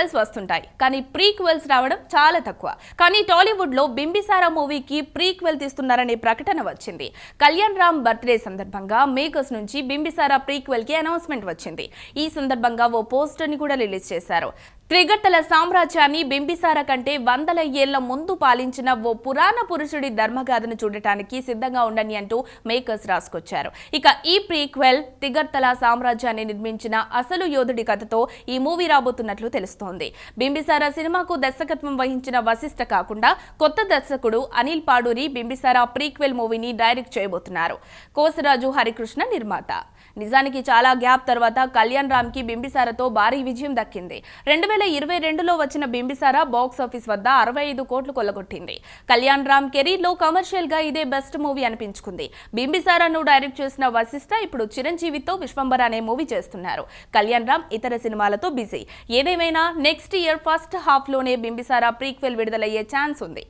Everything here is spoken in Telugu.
సీక్వెల్స్ వస్తుంటాయి. కానీ ప్రీక్వెల్స్ రావడం చాలా తక్కువ. కానీ టాలీవుడ్లో బింబిసారా మూవీకి ప్రీక్వెల్ తీస్తున్నారనే ప్రకటన వచ్చింది. కళ్యాణ్ రామ్ బర్త్డే సందర్భంగా మేకర్స్ నుంచి బింబిసారా ప్రీక్వెల్కి అనౌన్స్మెంట్ వచ్చింది. ఈ సందర్భంగా ఓ పోస్టర్ని కూడా రిలీజ్ చేశారు. త్రిగట్టల సామ్రాజ్యాన్ని బింబిసార కంటే వందల ఏళ్ళ ముందు పాలించిన ఓ పురాణ పురుషుడి ధర్మగాథను చూడటానికి సిద్ధంగా ఉండండి అంటూ మేకర్స్ రాసుకొచ్చారు. ఇక ఈ ప్రీక్వెల్ త్రిగట్టల సామ్రాజ్యాన్ని నిర్మించిన అసలు యోధుడి కథతో ఈ మూవీ రాబోతున్నట్లు తెలుస్తోంది. బింబిసార సినిమాకు దర్శకత్వం వహించిన వశిష్ఠ కాకుండా కొత్త దర్శకుడు అనిల్ పాడూరి బింబిసార ప్రీక్వెల్ మూవీని డైరెక్ట్ చేయబోతున్నారు. కోసరాజు హరికృష్ణ నిర్మాత. నిజానికి చాలా గ్యాప్ తర్వాత కళ్యాణ్ రామ్కి బింబిసారతో భారీ విజయం దక్కింది. రెండు వేల ఇరవై రెండులో వచ్చిన బింబిసార బాక్స్ ఆఫీస్ వద్ద అరవై ఐదు కోట్లు కొల్లగొట్టింది. కళ్యాణ్ రామ్ కెరీర్లో కమర్షియల్గా ఇదే బెస్ట్ మూవీ అనిపించుకుంది. బింబిసారాను డైరెక్ట్ చేసిన వశిష్ఠ ఇప్పుడు చిరంజీవితో విశ్వంబర అనే మూవీ చేస్తున్నారు. కళ్యాణ్ రామ్ ఇతర సినిమాలతో బిజీ ఏదేమైనా నెక్స్ట్ ఇయర్ ఫస్ట్ హాఫ్లోనే బింబిసార ప్రీక్వెల్ విడుదలయ్యే ఛాన్స్ ఉంది.